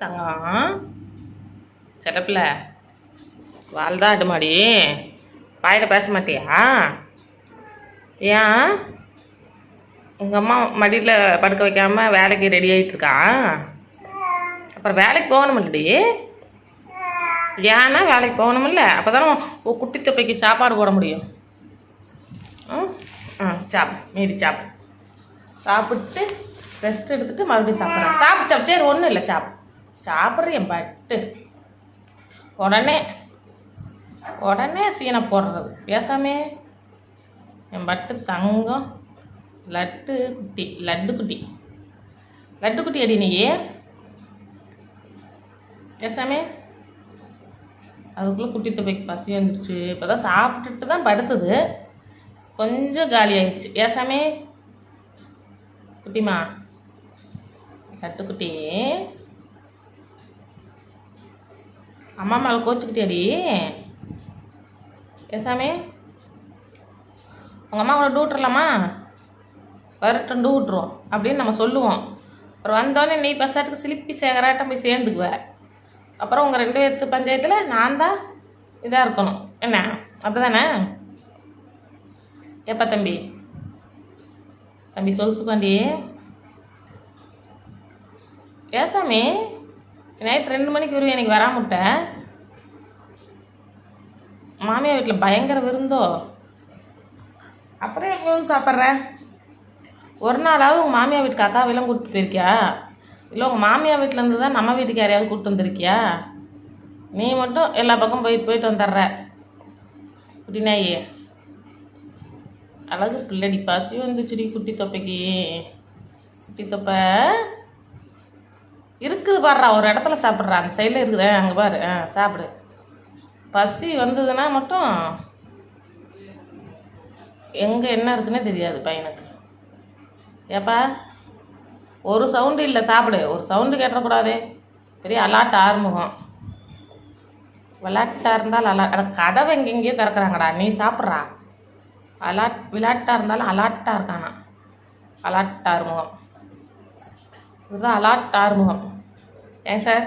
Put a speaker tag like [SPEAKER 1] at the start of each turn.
[SPEAKER 1] தங்கம் செட்டப்பில் வாழ்தாட்டு அட்டுமாடி வாயில் பேச மாட்டியா? ஏன்? உங்கள் அம்மா மடியில் படுக்க வைக்காம வேலைக்கு ரெடி ஆகிட்டுருக்கா அப்புறம் வேலைக்கு போகணுமில்லடி. ஏன்னா வேலைக்கு போகணுமில்ல. அப்போ தானே உன் குட்டி தொப்பைக்கு சாப்பாடு போட முடியும். ஆ சாப் மீதி சாப்பு சாப்பிட்டு ரெஸ்ட் எடுத்துட்டு மறுபடியும் சாப்பிட்றேன் சாப்பிட்டு சாப்பிட்டு சரி ஒன்றும் இல்லை சாப்பிடு. சாப்பிட்றேன் பட்டு. உடனே உடனே சீனை போடுறது. பேசாமே. என் பட்டு தங்கம் லட்டு குட்டி லட்டு குட்டி. லட்டு குட்டி அடி நீயே. பேசாமே. அதுக்குள்ளே குட்டி தொப்பைக்கு பசி வந்துருச்சு. இப்போ தான் சாப்பிட்டுட்டு தான் படுத்துது. கொஞ்சம் காலி ஆயிடுச்சு. ஏசாமே குட்டிமா கட்டுக்குட்டி அம்மா மேலே கோச்சுக்கிட்டியாடி? ஏசாமி உங்கள் அம்மா கூட டூட்டுறலாமா வரட்டும் டூட்டுருவோம் அப்படின்னு நம்ம சொல்லுவோம். அப்புறம் வந்தோடனே நீ பசாட்டுக்கு சிலிப்பி சேகராட்டம் போய் சேர்ந்துக்குவ. அப்புறம் உங்கள் ரெண்டு பேர்த்து பஞ்சாயத்தில் நான் தான் இதாக இருக்கணும். என்ன? அப்படி தானே எப்பா தம்பி? தம்பி சொகுசு பாண்டி? ஏசாமி நைட் ரெண்டு மணிக்கு வருவேன் எனக்கு வராமட்ட மாமியார் வீட்டில் பயங்கர விருந்தோ? அப்புறம் எப்போ வந்து சாப்பிட்ற? ஒரு நாளாவது உங்கள் மாமியார் வீட்டுக்கு அக்காவெல்லாம் கூப்பிட்டு போயிருக்கியா? இல்லை உங்கள் மாமியார் வீட்டில் இருந்து தான் நம்ம வீட்டுக்கு யாரையாவது கூப்பிட்டு வந்திருக்கியா? நீ மட்டும் எல்லா பக்கம் போயிட்டு போயிட்டு வந்துடுற. குட்டினாயே அழகு பிள்ளடி பசி வந்துச்சுடி குட்டி தொப்பைக்கு. குட்டி தொப்பை. இருக்குது பாடுறா ஒரு இடத்துல சாப்பிட்றா. அந்த சைடில் இருக்குது. அங்கே பாரு. ஆ சாப்பிடு. பசி வந்ததுன்னா மட்டும் எங்கே என்ன இருக்குன்னே தெரியாது பையனுக்கு. ஏப்பா? ஒரு சவுண்டு இல்லை சாப்பிடு. ஒரு சவுண்டு கேட்டக்கூடாதே பெரிய அலாட் ஆறுமுகம். விளாட்டாக இருந்தால் அலா கதவை எங்கெங்கேயோ திறக்கிறாங்கடா. நீ சாப்பிட்றா. அலாட் விளையாட்டாக இருந்தாலும் அலாட்டாக இருக்கானா அலாட் ஆறுமுகம். இதுதான் அலாட் ஆறுமுகம். ஏன் சார்